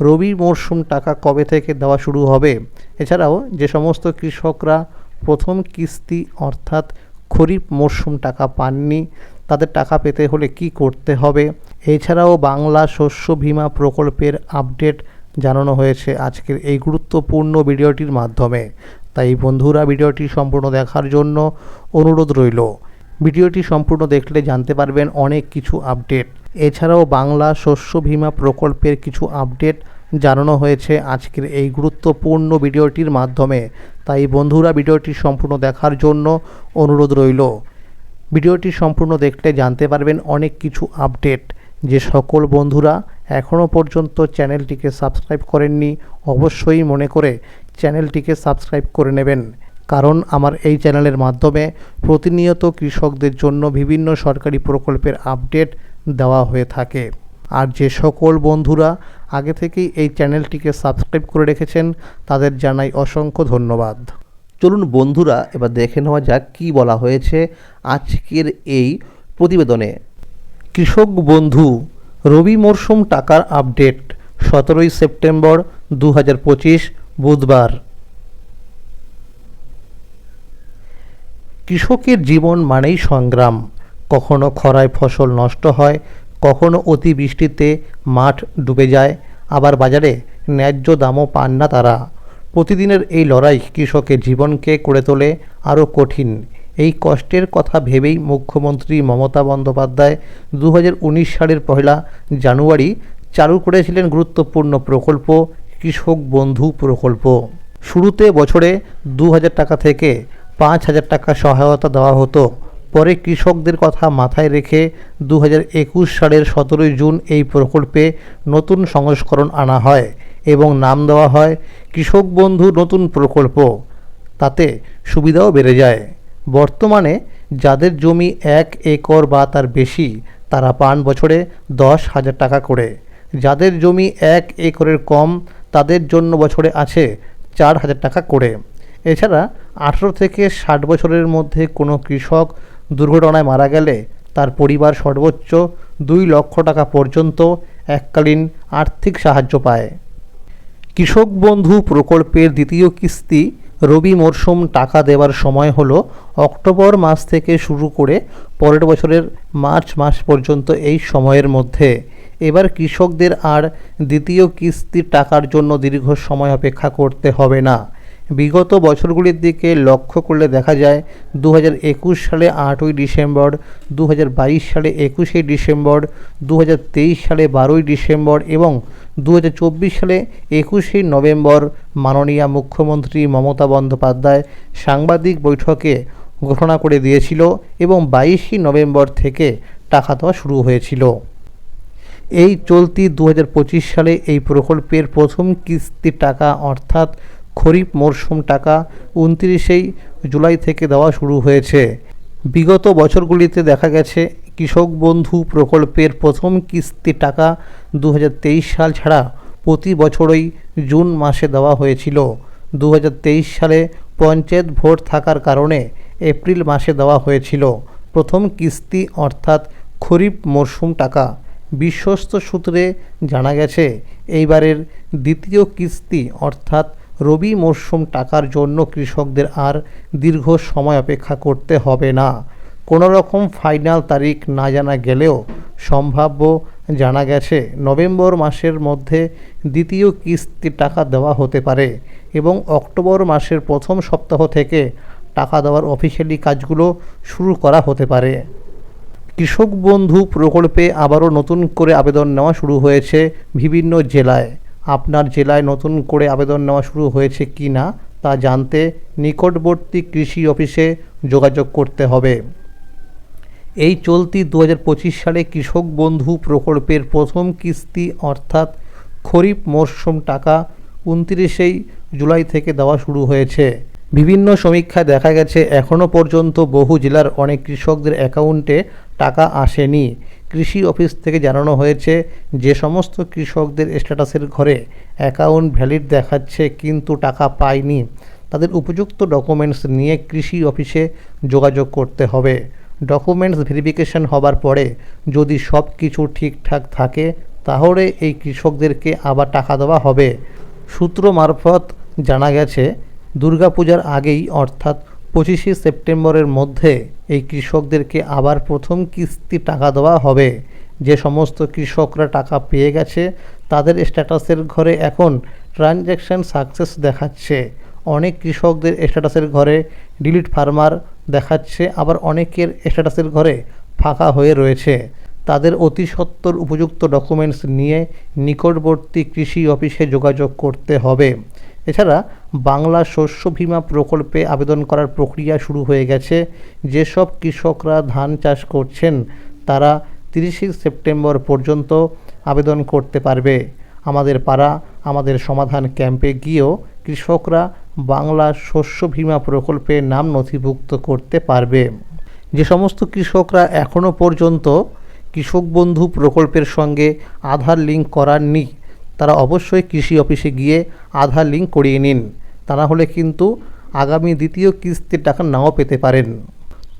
রবি মরশুম টাকা কবে থেকে দেওয়া শুরু হবে? এছাড়াও যে সমস্ত কৃষকরা প্রথম কিস্তি অর্থাৎ খরিফ মরশুম টাকা পাননি, তাদের টাকা পেতে হলে কি করতে হবে? এছাড়াও বাংলা শস্য বীমা প্রকল্পের আপডেট জানানো হয়েছে আজকের এই গুরুত্বপূর্ণ ভিডিওটির মাধ্যমে। তাই বন্ধুরা, ভিডিওটি সম্পূর্ণ দেখার জন্য অনুরোধ রইল। ভিডিওটি সম্পূর্ণ দেখলে জানতে পারবেন অনেক কিছু আপডেট। এছাড়াও বাংলা শস্য বীমা প্রকল্পের কিছু আপডেট জানানো হয়েছে আজকের এই গুরুত্বপূর্ণ ভিডিওটির মাধ্যমে। তাই বন্ধুরা, ভিডিওটি সম্পূর্ণ দেখার জন্য অনুরোধ রইল। ভিডিওটি সম্পূর্ণ দেখলে জানতে পারবেন অনেক কিছু আপডেট। যে সকল বন্ধুরা এখনও পর্যন্ত চ্যানেলটিকে সাবস্ক্রাইব করেননি, অবশ্যই মনে করে চ্যানেলটিকে সাবস্ক্রাইব করে নেবেন। কারণ আমার এই চ্যানেলের মাধ্যমে প্রতিনিয়ত কৃষকদের জন্য বিভিন্ন সরকারি প্রকল্পের আপডেট দেওয়া হয়ে থাকে। আর যে সকল বন্ধুরা আগে থেকেই এই চ্যানেলটিকে সাবস্ক্রাইব করে রেখেছেন, তাদের জানাই অসংখ্য ধন্যবাদ। চলুন বন্ধুরা, এবার দেখে নেওয়া যাক কী বলা হয়েছে আজকের এই প্রতিবেদনে। কৃষক বন্ধু, রবি মরশুম টাকার আপডেট, সতেরোই সেপ্টেম্বর দু হাজার পঁচিশ, বুধবার। কৃষকের জীবন মানেই সংগ্রাম। কখনো খরায় ফসল নষ্ট হয়, কখনো অতিবৃষ্টিতে মাঠ ডুবে যায়, আবার বাজারে ন্যায্য দামও পান না তারা। প্রতিদিনের এই লড়াই কৃষকের জীবনকে করে তোলে আরও কঠিন। এই কষ্টের কথা ভেবেই মুখ্যমন্ত্রী মমতা বন্দ্যোপাধ্যায় দু উনিশ সালের পয়লা জানুয়ারি চালু করেছিলেন গুরুত্বপূর্ণ প্রকল্প, কৃষক বন্ধু প্রকল্প। শুরুতে বছরে দু হাজার টাকা থেকে পাঁচ হাজার টাকা সহায়তা দেওয়া হতো। পরে কৃষকদের কথা মাথায় রেখে দু সালের সতেরোই জুন এই প্রকল্পে নতুন সংস্করণ আনা হয় এবং নাম দেওয়া হয় কৃষক বন্ধু নতুন প্রকল্প। তাতে সুবিধাও বেড়ে যায়। বর্তমানে যাদের জমি এক একর বা তার বেশি, তারা পান বছরে দশ হাজার টাকা করে। যাদের জমি এক একরের কম, তাদের জন্য বছরে আছে চার হাজার টাকা করে। এছাড়া আঠেরো থেকে ষাট বছরের মধ্যে কোনো কৃষক দুর্ঘটনায় মারা গেলে তার পরিবার সর্বোচ্চ দুই লক্ষ টাকা পর্যন্ত এককালীন আর্থিক সাহায্য পায়। কৃষক বন্ধু প্রকল্পের দ্বিতীয় কিস্তি রবি মরশুম টাকা দেওয়ার সময় হলো অক্টোবর মাস থেকে শুরু করে পরের বছরের মার্চ মাস পর্যন্ত এই সময়ের মধ্যে। এবার কৃষকদের আর দ্বিতীয় কিস্তির টাকার জন্য দীর্ঘ সময় অপেক্ষা করতে হবে না। বিগত বছরগুলির দিকে লক্ষ্য করলে দেখা যায় দু সালে আটই ডিসেম্বর দু হাজার বাইশ সালে একুশে ডিসেম্বর দু হাজার তেইশ সালে বারোই ডিসেম্বর এবং দু হাজার চব্বিশ সালে একুশে নভেম্বর মাননীয় মুখ্যমন্ত্রী মমতা বন্দ্যোপাধ্যায় সাংবাদিক বৈঠকে ঘোষণা করে দিয়েছিল এবং বাইশে নভেম্বর থেকে টাকা দেওয়া শুরু হয়েছিল। এই চলতি দু হাজার পঁচিশ সালে এই প্রকল্পের প্রথম কিস্তির টাকা অর্থাৎ খরিফ মরশুম টাকা উনত্রিশেই জুলাই থেকে দেওয়া শুরু হয়েছে। বিগত বছরগুলিতে দেখা গেছে, কৃষক বন্ধু প্রকল্পের প্রথম কিস্তি টাকা দু হাজার তেইশ সাল ছাড়া প্রতি বছরই জুন মাসে দেওয়া হয়েছিল। দু হাজার তেইশ সালে পঞ্চায়েত ভোট থাকার কারণে এপ্রিল মাসে দেওয়া হয়েছিল প্রথম কিস্তি, অর্থাৎ খরিফ মরশুম টাকা। বিশ্বস্ত সূত্রে জানা গেছে, এইবারের দ্বিতীয় কিস্তি, অর্থাৎ রবি মরশুম টাকার জন্য কৃষকদের আর দীর্ঘ সময় অপেক্ষা করতে হবে না। কোনো রকম ফাইনাল তারিখ না জানা গেলেও সম্ভাব্য জানা গেছে, নভেম্বর মাসের মধ্যে দ্বিতীয় কিস্তির টাকা দেওয়া হতে পারে এবং অক্টোবর মাসের প্রথম সপ্তাহ থেকে টাকা দেওয়ার অফিসিয়ালি কাজগুলো শুরু করা হতে পারে। কৃষক বন্ধু প্রকল্পে আবারও নতুন করে আবেদন নেওয়া শুরু হয়েছে বিভিন্ন জেলায়। আপনার জেলায় নতুন করে আবেদন নেওয়া শুরু হয়েছে কি না তা জানতে নিকটবর্তী কৃষি অফিসে যোগাযোগ করতে হবে। এই চলতি দু হাজার পঁচিশ সালে কৃষক বন্ধু প্রকল্পের প্রথম কিস্তি অর্থাৎ খরিফ মরশুম টাকা উনত্রিশেই জুলাই থেকে দেওয়া শুরু হয়েছে। বিভিন্ন সমীক্ষায় দেখা গেছে এখনও পর্যন্ত বহু জেলার অনেক কৃষকদের অ্যাকাউন্টে টাকা আসেনি। কৃষি অফিস থেকে জানানো হয়েছে যে সমস্ত কৃষকদের স্ট্যাটাসের ঘরে অ্যাকাউন্ট ভ্যালিড দেখাচ্ছে, কিন্তু টাকা পায়নি। তাদের উপযুক্ত ডকুমেন্টস নিয়ে কৃষি অফিসে যোগাযোগ করতে হবে। ডকুমেন্টস ভেরিফিকেশন হবার পরে যদি সব কিছু ঠিকঠাক থাকে, তাহলে এই কৃষকদেরকে আবার টাকা দেওয়া হবে। সূত্র মারফত জানা গেছে, দুর্গাপূজার আগেই অর্থাৎ পঁচিশে সেপ্টেম্বরের মধ্যে এই কৃষকদেরকে আবার প্রথম কিস্তি টাকা দেওয়া হবে। যে সমস্ত কৃষকরা টাকা পেয়ে গেছে, তাদের স্ট্যাটাসের ঘরে এখন ট্রানজ্যাকশান সাকসেস দেখাচ্ছে। অনেক কৃষকদের স্ট্যাটাসের ঘরে ডিলিট ফার্মার দেখাচ্ছে, আবার অনেকের স্ট্যাটাসের ঘরে ফাঁকা হয়ে রয়েছে। তাদের অতি সত্বর উপযুক্ত ডকুমেন্টস নিয়ে নিকটবর্তী কৃষি অফিসে যোগাযোগ করতে হবে। এছাড়া বাংলা শস্য বীমা প্রকল্পে আবেদন করার প্রক্রিয়া শুরু হয়ে গেছে। যেসব কৃষকরা ধান চাষ করছেন, তারা তিরিশে সেপ্টেম্বর পর্যন্ত আবেদন করতে পারবে। আমাদের পাড়া, আমাদের সমাধান ক্যাম্পে গিয়েও কৃষকরা বাংলা শস্য বীমা প্রকল্পে নাম নথিভুক্ত করতে পারবে। যে সমস্ত কৃষকরা এখনও পর্যন্ত কৃষক বন্ধু প্রকল্পের সঙ্গে আধার লিঙ্ক করাননি, তারা অবশ্যই কৃষি অফিসে গিয়ে আধার লিঙ্ক করিয়ে নিন। তা হলে কিন্তু আগামী দ্বিতীয় কিস্তির টাকা নাও পেতে পারেন।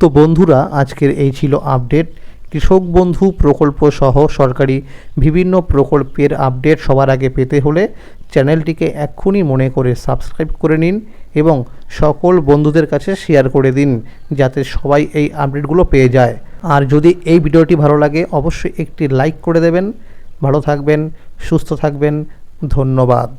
তো বন্ধুরা, আজকের এই ছিল আপডেট। কৃষক বন্ধু প্রকল্প সহ সরকারি বিভিন্ন প্রকল্পের আপডেট সবার আগে পেতে হলে চ্যানেলটিকে এক্ষুনি মনে করে সাবস্ক্রাইব করে নিন এবং সকল বন্ধুদের কাছে শেয়ার করে দিন, যাতে সবাই এই আপডেটগুলো পেয়ে যায়। আর যদি এই ভিডিওটি ভালো লাগে, অবশ্যই একটি লাইক করে দেবেন। ভালো থাকবেন, সুস্থ থাকবেন। ধন্যবাদ।